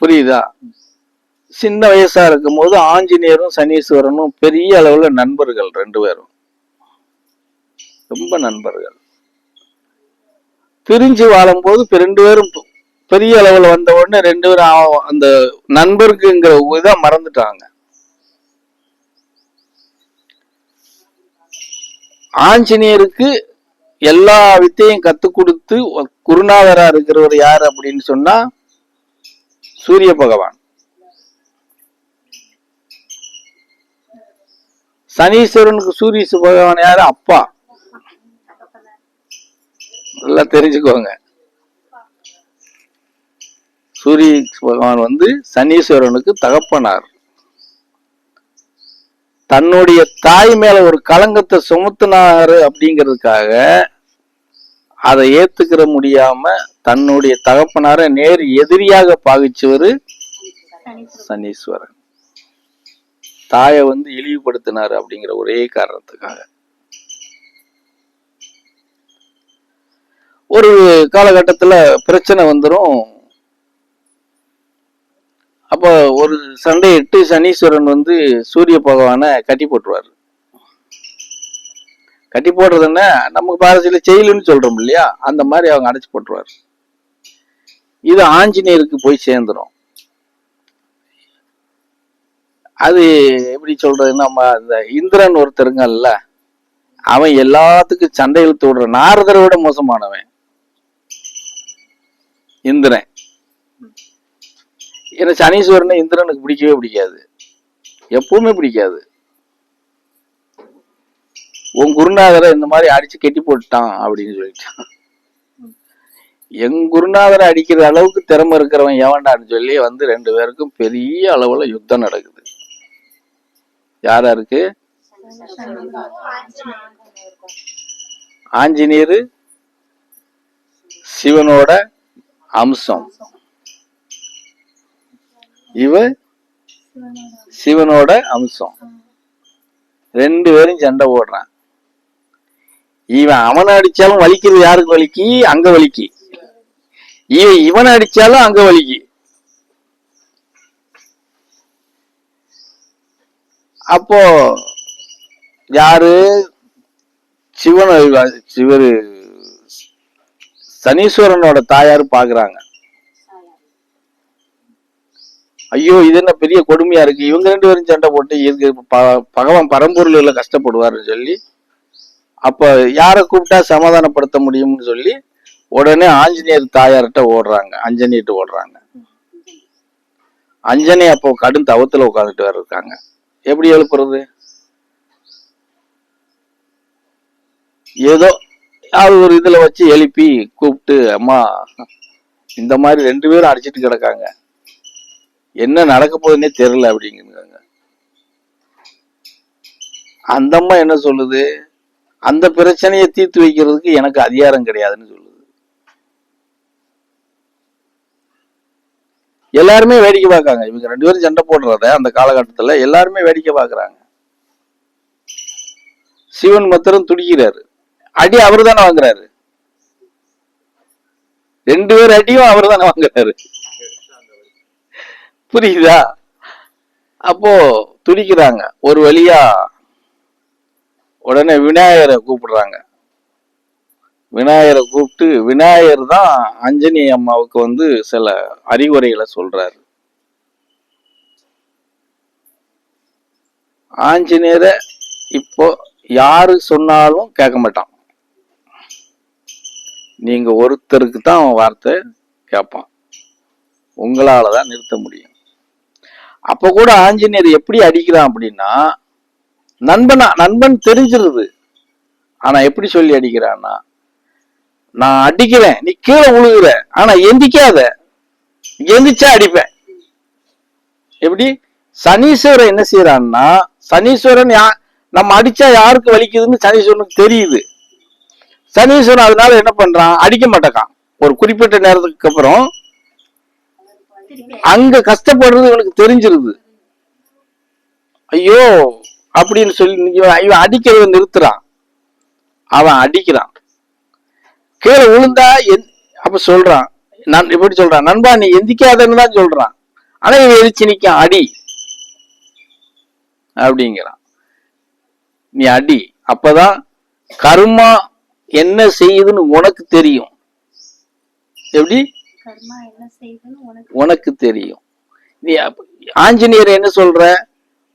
புரியுதா? சின்ன வயசா இருக்கும் போது ஆஞ்சநேயரும் சனீஸ்வரனும் பெரிய அளவுல நண்பர்கள் ரெண்டு பேரும். ரொம்ப நண்பர்கள். பிரிஞ்சு வாழும்போது போது ரெண்டு பேரும் பெரிய அளவுல வந்த உடனே ரெண்டு பேரும் அந்த நண்பருக்குங்கிற இதை மறந்துட்டாங்க. ஆஞ்சநேயருக்கு எல்லா வித்தையும் கத்து கொடுத்து குருநாதரா இருக்கிறவர் யார் அப்படின்னு சொன்னா சூரிய பகவான். சனீஸ்வரனுக்கு சூரிய பகவான் யாரு? அப்பா. நல்லா தெரிஞ்சுக்கோங்க. சூரிய பகவான் வந்து சனீஸ்வரனுக்கு தகப்பனார். தன்னுடைய தாய் மேல ஒரு களங்கத்தை சுமத்தினாரு அப்படிங்கிறதுக்காக அதை ஏத்துக்கிற முடியாம தன்னுடைய தகப்பனார நேர் எதிரியாக பாவிச்சவரு சனீஸ்வரன். தாயை வந்து இழிவுபடுத்தினாரு அப்படிங்கிற ஒரே காரணத்துக்காக. ஒரு காலகட்டத்துல பிரச்சனை வந்துடும் அப்போ ஒரு சண்டையிட்டு சனீஸ்வரன் வந்து சூரிய பகவானை கட்டி போட்டுருவாரு. கட்டி போடுறதுன்னா நமக்கு பாரசியில செயலுன்னு சொல்றோம் இல்லையா? அந்த மாதிரி அவங்க அடைச்சு போட்டுருவாரு. இது ஆஞ்சநேயருக்கு போய் சேர்ந்துரும். அது எப்படி சொல்றது? நம்ம அந்த இந்திரன் ஒருத்தருங்கல்ல அவன் எல்லாத்துக்கும் சண்டை இழுத்து விடுற நாரதரை விட மோசமானவன். இந்திரன். ஏன்னா சனீஸ்வரனை இந்திரனுக்கு பிடிக்கவே பிடிக்காது. எப்பவுமே பிடிக்காது. உன் குருநாதரை இந்த மாதிரி அடிச்சு கெட்டி போட்டுட்டான் அப்படின்னு சொல்லிட்டான் என் குருநாதரை அடிக்கிற அளவுக்கு திறமை இருக்கிறவன் எவன்டான்னு சொல்லி வந்து ரெண்டு பேருக்கும் பெரிய அளவுல யுத்தம் நடக்குது. யாரா இருக்கு ஆஞ்சநேயர் சிவனோட அம்சம். இவ சிவனோட அம்சம். ரெண்டு பேரும் சண்டை போடுறான். இவன் அவனை அடிச்சாலும் வலிக்கிறது யாருக்கு வலிக்கு? அங்க வலிக்கு. இவன் இவனை அடிச்சாலும் அங்க வலிக்கு. அப்போ யாரு? சிவன் சிவரு சனீஸ்வரனோட தாயார் பாக்குறாங்க. ஐயோ இது என்ன பெரிய கொடுமையா இருக்கு? இவங்க ரெண்டு பேரும் சண்டை போட்டு இருக்கு ப- பகவான் பரம்பூர்ல கஷ்டப்படுவாருன்னு சொல்லி அப்போ யாரை கூப்பிட்டா சமாதானப்படுத்த முடியும்னு சொல்லி உடனே ஆஞ்சநேயர் தாயார்கிட்ட ஓடுறாங்க. அஞ்சனிட்டு ஓடுறாங்க. அஞ்சனி அப்போ கடும் தவத்துல உட்காந்துட்டு வேற இருக்காங்க எப்படி எழுப்புறது? ஏதோ அது ஒரு இதுல வச்சு எழுப்பி கூப்பிட்டு அம்மா இந்த மாதிரி ரெண்டு பேரும் அடிச்சிட்டு கிடக்காங்க. என்ன நடக்க போகுதுன்னே தெரியல அப்படிங்கிறாங்க. அந்த அம்மா என்ன சொல்லுது? அந்த பிரச்சனையை தீர்த்து வைக்கிறதுக்கு எனக்கு அதிகாரம் கிடையாதுன்னு சொல்லுது. எல்லாருமே வேடிக்கை பார்க்காங்க இவங்க ரெண்டு பேரும் சண்டை போடுறத அந்த காலகட்டத்தில் எல்லாருமே வேடிக்கை பார்க்குறாங்க. சிவன் மத்திரம் துடிக்கிறாரு. அடி அவர் தானே வாங்குறாரு. ரெண்டு பேர் அடியும் அவர் தானே வாங்குறாரு. புரியுதா? அப்போ துடிக்கிறாங்க. ஒரு வழியா உடனே விநாயகரை கூப்பிடுறாங்க. விநாயகரை கூப்பிட்டு விநாயகர் தான் அஞ்சனி அம்மாவுக்கு வந்து சில அறிவுரைகளை சொல்றாரு. ஆஞ்சநேயரை இப்போ யாரு சொன்னாலும் கேட்க மாட்டான். நீங்க ஒருத்தருக்கு தான் அவன் வார்த்தை கேட்பான். உங்களால தான் நிறுத்த முடியும். அப்ப கூட ஆஞ்சநேயர் எப்படி அடிக்கிறான் அப்படின்னா நண்பனா நண்பன் தெரிஞ்சிருது. ஆனா எப்படி சொல்லி அடிக்கிறான்னா நான் அடிக்கிறேன் நீ கீழே விழுகுற ஆனா எந்திக்காத. எந்திரிச்சா அடிப்பேன். எப்படி? சனீஸ்வரன் என்ன செய்யறான்னா சனீஸ்வரன் யா நம்ம அடிச்சா யாருக்கு வலிக்குதுன்னு சனீஸ்வரனுக்கு தெரியுது. சனீஸ்வரன் அதனால என்ன பண்றான் அடிக்க மாட்டேக்கான். ஒரு குறிப்பிட்ட நேரத்துக்கு அப்புறம் அங்க கஷ்டப்படுறது இவனுக்கு தெரிஞ்சிருது. ஐயோ அப்படின்னு சொல்லி இவன் அடிக்கிறத நிறுத்துறான். அவன் அடிக்கிறான். கீழே விழுந்தா எந்- அப்ப சொல்றான். நான் எப்படி சொல்றான். நண்பா நீ எந்திக்காதன்னு தான் சொல்றான். ஆனா இவன் எரிச்சு நிக்கான். அடி. அப்படிங்கிறான். நீ அடி. அப்பதான் கர்மா என்ன செய்யுதுன்னு உனக்கு தெரியும். எப்படி? உனக்கு தெரியும். நீ ஆஞ்சநேயர் என்ன சொல்ற?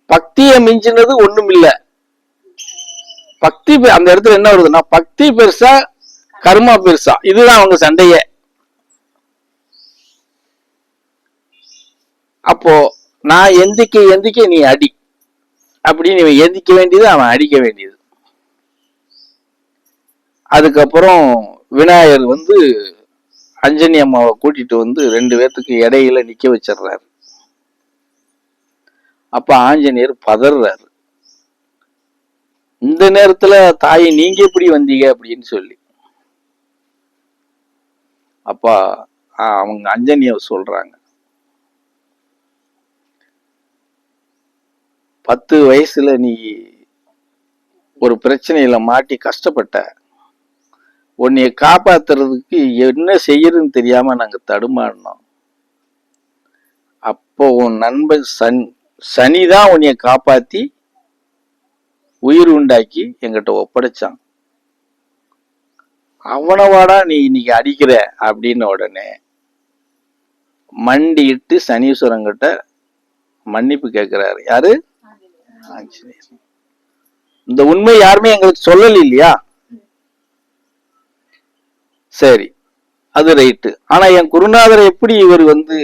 பக்தியை மிஞ்சினது ஒண்ணும் இல்ல பக்தி பெ- அந்த இடத்துல என்ன வருதுன்னா பக்தி பெருசா கர்மா பெருசா. இதுதான் அவங்க சண்டையே. அப்போ நான் எந்திக்க எந்திக்க நீ அடி. அப்படின்னு இவன் எந்திக்க வேண்டியது அவன் அடிக்க வேண்டியது. அதுக்கப்புறம் விநாயகர் வந்து அஞ்சனி அம்மாவை கூட்டிட்டு வந்து ரெண்டு பேர்த்துக்கு இடையில நிக்க வச்சிடுறாரு. அப்ப ஆஞ்சநேயர் பதறாரு இந்த நேரத்துல தாயை நீங்க எப்படி வந்தீங்க அப்படின்னு சொல்லி. அப்பா அவங்க அஞ்சனிய சொல்றாங்க. பத்து வயசுல நீ ஒரு பிரச்சனையில மாட்டி கஷ்டப்பட்ட உன்னைய காப்பாத்துறதுக்கு என்ன செய்யறதுன்னு தெரியாம நாங்க தடுமாறினோம். அப்போ உன் நண்பன் சன் சனி தான் உன்னைய காப்பாத்தி உயிர் உண்டாக்கி எங்கிட்ட ஒப்படைச்சான். அவனவாடா நீ இன்னைக்கு அடிக்கிற அப்படின்ன உடனே மண்டிட்டு சனீஸ்வரங்கிட்ட மன்னிப்பு கேட்கிறாரு யாரு? ஆஞ்சநேயர். இந்த உண்மை யாருமே எங்களுக்கு சொல்லல இல்லையா? சரி அது ரைட்டு. ஆனா என் குருநாதரை எப்படி இவர் வந்து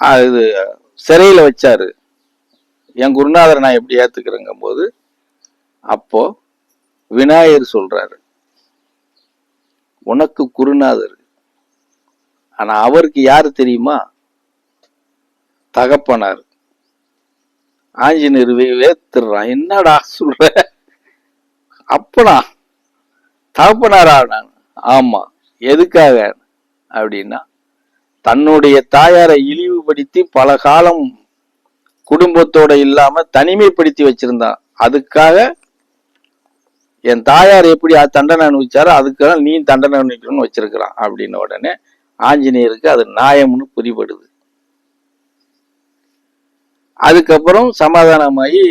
இது சிறையில் வச்சாரு. என் குருநாதரை நான் எப்படி ஏத்துக்கிறேங்க போது அப்போ விநாயகர் சொல்றாரு உனக்கு குருநாதர். ஆனா அவருக்கு யார் தெரியுமா? தகப்பனார். ஆஞ்சநேயர் வேத்துறான். என்னடா சொல்ற? அப்பனா தகப்பனாரா? நான் ஆமா. எதுக்காக? அப்படின்னா தன்னுடைய தாயாரை இழிவுபடுத்தி பல காலம் குடும்பத்தோட இல்லாம தனிமைப்படுத்தி வச்சிருந்தான். அதுக்காக என் தாயார் எப்படி தண்டனை அனுபவிச்சாரோ அதுக்காக நீ தண்டனை அனுபவிக்கணும்னு வச்சிருக்கிறான் அப்படின்னு உடனே ஆஞ்சநேயருக்கு அது நியாயம்னு புரிபடுது. அதுக்கப்புறம் சமாதானமாகி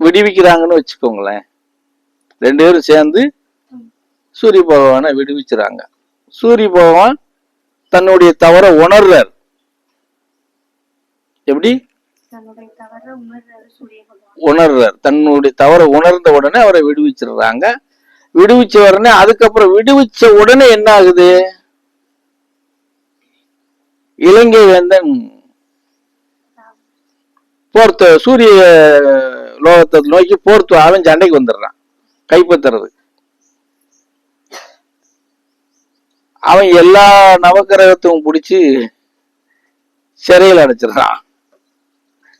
விடுவிக்கிறாங்கன்னு வச்சுக்கோங்களேன். ரெண்டு பேரும் சேர்ந்து சூரிய பகவானை விடுவிச்சுறாங்க. சூரிய பகவான் தன்னுடைய தவற உணர்றார். எப்படி? உணர்றார். தன்னுடைய தவற உணர்ந்த உடனே அவரை விடுவிச்சிடுறாங்க. விடுவிச்ச உடனே அதுக்கப்புறம் விடுவிச்ச உடனே என்ன ஆகுது? இலங்கை வேந்தன் போர்த்த சூரிய லோகத்தை நோக்கி போர்த்து அவன் சண்டைக்கு வந்துடுறான். கைப்பற்றுறது. அவன் எல்லா நவக்கிரகத்தையும் பிடிச்சி சிறையில் அடைச்சிடுறான்.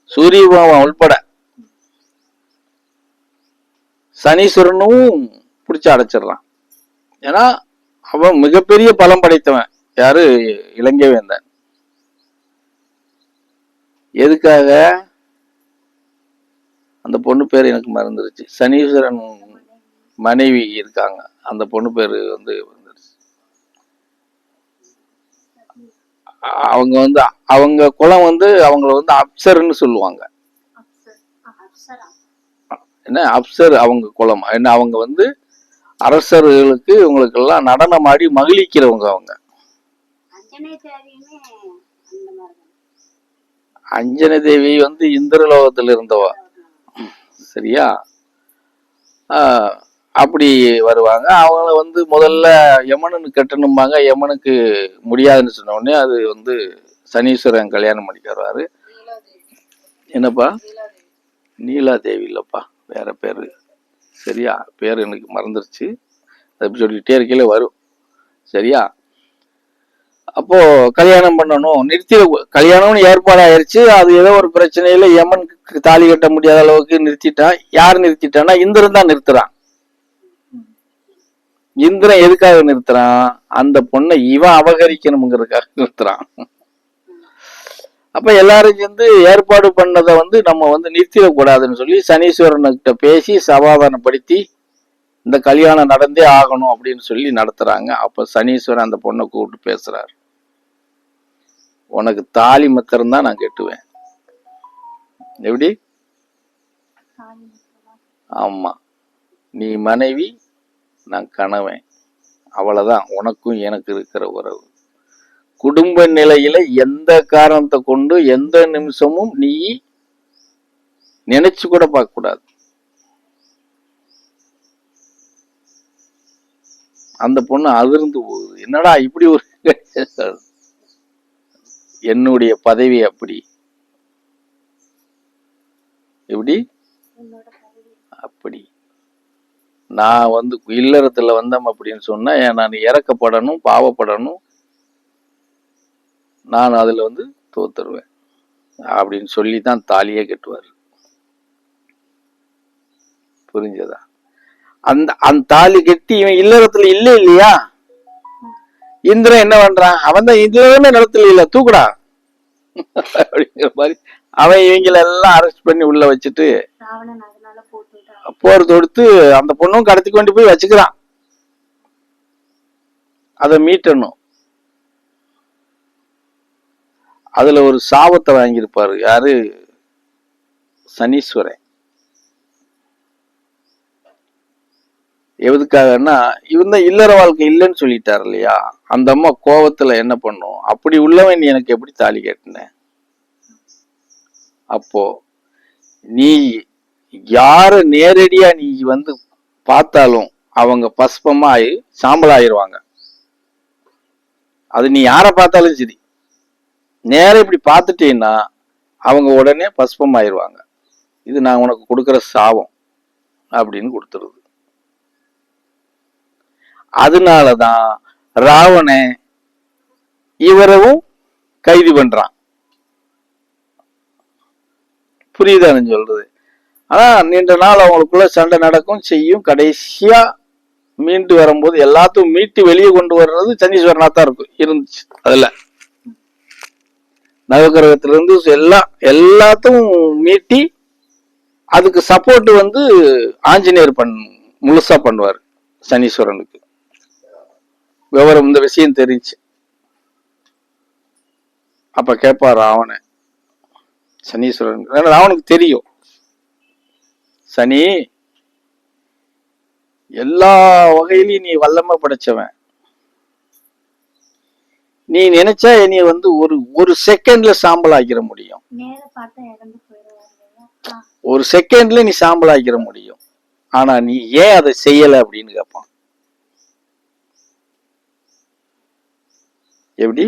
சூரிய பகவான் உள்பட. சனீஸ்வரனும் பிடிச்சி அடைச்சிடுறான். ஏன்னா அவன் மிகப்பெரிய பலம் படைத்தவன். யாரு? இலங்கை வேந்தன் எதுக்காக? அந்த பொண்ணு பேர் எனக்கு மறந்துருச்சு. சனீஸ்வரன் மனைவி இருக்காங்க. அந்த பொண்ணு பேர் வந்து அவங்க வந்து அவங்க குலம் வந்து அவங்கள வந்து அப்சர்ன்னு சொல்லுவாங்க. என்ன? அப்சர் அவங்க குலம். என்ன? அவங்க வந்து அரசர்களுக்கு இவங்களுக்கெல்லாம் நடனமாடி மகிழ்க்கிறவங்க அவங்க. அஞ்சனை தேவி வந்து இந்திரலோகத்துல. இருந்தவ சரியா அப்படி வருவாங்க. அவங்கள வந்து முதல்ல யமனனு கட்டணும்பாங்க. யமனுக்கு முடியாதுன்னு சொன்ன உடனே அது வந்து சனீஸ்வரன் கல்யாணம் பண்ணிக்கிறாரு என்னப்பா? நீலா தேவி இல்லைப்பா. வேற பேர். சரியா? பேர் எனக்கு மறந்துருச்சு. அப்படி சொல்லிட்டே இருக்கையில வரும். சரியா? அப்போ கல்யாணம் பண்ணணும். நிறுத்தி கல்யாணம்னு ஏற்பாடாயிருச்சு. அது ஏதோ ஒரு பிரச்சனையில யமனுக்கு தாலி கட்ட முடியாத அளவுக்கு நிறுத்திட்டான். யார் நிறுத்திட்டான்னா இந்திரன் தான் நிறுத்துறான். இந்திரன் எதுக்காக நிறுத்துறான்? அந்த பொண்ணை இவன் அபகரிக்கணுங்கிறதுக்காக நிறுத்துறான். அப்ப எல்லாரும் சேர்ந்து ஏற்பாடு பண்ணதை வந்து நம்ம வந்து நிறுத்திடக்கூடாதுன்னு சொல்லி சனீஸ்வரன்கிட்ட பேசி சமாதானப்படுத்தி இந்த கல்யாணம் நடந்தே ஆகணும் அப்படின்னு சொல்லி நடத்துறாங்க. அப்ப சனீஸ்வரன் அந்த பொண்ணை கூப்பிட்டு பேசுறாரு. உனக்கு தாலி மாத்திரம் தான் நான் கட்டுவேன். எப்படி? ஆமா. நீ மனைவி நான் கணவன். அவ்வளவுதான். உனக்கும் எனக்கு இருக்கிற உறவு. குடும்ப நிலையில எந்த காரணத்தை கொண்டு எந்த நிமிஷமும் நீ நினைச்சு கூட பார்க்க கூடாது. அந்த பொண்ணு அதிர்ந்து போகுது. என்னடா இப்படி ஒரு என்னுடைய பதவி அப்படி? எப்படி? அப்படி. நான் வந்து இல்லறத்துல வந்தோம் அப்படின்னு சொன்னா ஏன் நான் இறக்கப்படணும் பாவப்படணும் நான் அதுல வந்து தோத்துருவேன் அப்படின்னு சொல்லி தான் தாலியே கட்டுவார். புரிஞ்சதா? அந்த அந்த தாலி கட்டி இவன் இல்லறத்துல இல்ல இல்லையா? இந்திரன் என்ன பண்றான்? அவன் தான் இதுலமே நிலத்துல இல்ல தூக்குடா. அப்படிங்கிற மாதிரி அவன் இவங்கள எல்லாம் அரெஸ்ட் பண்ணி உள்ள வச்சுட்டு போர் தொடுத்து அந்த பொண்ணும் கடத்தி கொண்டு போய் வச்சுக்கிறான். அதை மீட்டணும். அதுல ஒரு சாபத்தை வாங்கியிருப்பாரு. யாரு? சனீஸ்வரன். எதுக்காகன்னா இவன் தான் இல்லற வாழ்க்கை இல்லைன்னு சொல்லிட்டார் இல்லையா? அந்த அம்மா கோவத்துல என்ன பண்ணும்? அப்படி உள்ளவன் நீ எனக்கு எப்படி தாலி கட்டின? அப்போ நீ யார நேரடியா நீ வந்து பார்த்தாலும் அவங்க பஸ்பமாயி சாம்பல் ஆயிருவாங்க அது நீ யாரை பார்த்தாலும் சரி. நேரம் இப்படி பார்த்துட்டீங்கன்னா அவங்க உடனே பஸ்பம் ஆயிடுவாங்க இது நான் உனக்கு கொடுக்குற சாபம் அப்படின்னு கொடுத்துருது. அதனாலதான் ராவணன் இவரவும் கைது பண்றான். புரியுதா சொல்றது? ஆனால் நீண்ட நாள் அவங்களுக்குள்ள சண்டை நடக்கும் செய்யும். கடைசியாக மீண்டு வரும்போது எல்லாத்தையும் மீட்டு வெளியே கொண்டு வர்றது சனீஸ்வரனாக தான் இருக்கும். இருந்துச்சு. அதில். நவகிரகத்திலிருந்து எல்லாம் எல்லாத்தையும் மீட்டி அதுக்கு சப்போர்ட் வந்து ஆஞ்சநேயர் பண் முழுசா பண்ணுவார் சனீஸ்வரனுக்கு. விவரம் இந்த விஷயம் தெரிஞ்சு. அப்ப கேட்பார் ராவணன். சனீஸ்வரன். ஏன்னா ராவனுக்கு தெரியும். சனி எல்லா வகையிலையும் நீ வல்லமை படைச்சவன். நீ நினைச்சா என்னைய வந்து ஒரு ஒரு செகண்ட்ல சாம்பல் ஆக்கிற முடியும் ஒரு செகண்ட்ல நீ சாம்பல் ஆக்கிற முடியும். ஆனா நீ ஏன் அதை செய்யல அப்படின்னு கேட்பான் எப்படி?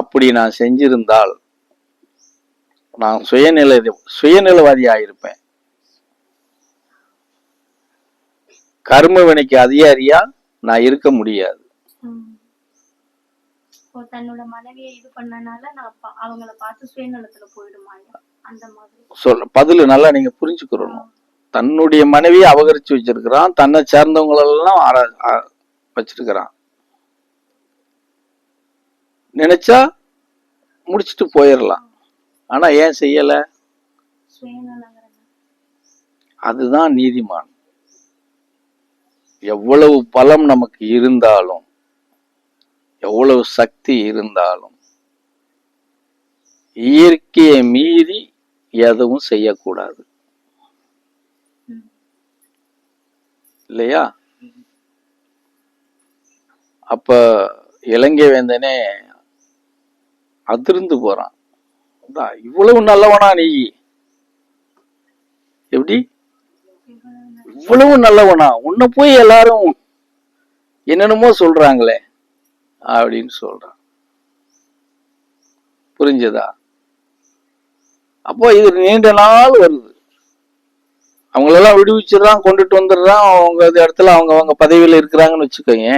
அப்படி நான் செஞ்சிருந்தால் நான் சுயநிலை சுயநிலவாதி ஆயிருப்பேன் கர்ம வினைக்கு அதிகாரியா நான் இருக்க முடியாது. பதில் நல்லா நீங்க புரிஞ்சுக்கிறணும். தன்னுடைய மனைவியை அபகரிச்சு வச்சிருக்கிறான் தன்னை சேர்ந்தவங்களெல்லாம் வச்சிருக்கிறான். நினைச்சா முடிச்சிட்டு போயிடலாம் ஆனா ஏன் செய்யல? அதுதான் நீதிமான். எவ்வளவு பலம் நமக்கு இருந்தாலும் எவ்வளவு சக்தி இருந்தாலும் இயற்கையை மீறி எதுவும் செய்யக்கூடாது. இல்லையா? அப்ப இலங்கை வேந்தனே அதிர்ந்து போறான். இவ்வளவு நல்லவனா நீ? எப்படி? இவ்வளவு நல்லவனா? உன்னை போய் எல்லாரும் என்னென்னமோ சொல்றாங்களே அப்படின்னு சொல்றான். புரிஞ்சதா? அப்போ இது நீண்ட நாள் வருது. அவங்களெல்லாம் விடுவிச்சிடறான் கொண்டுட்டு வந்துடுறான். அவங்க இடத்துல அவங்க அவங்க பதவியில இருக்கிறாங்கன்னு வச்சுக்கோங்க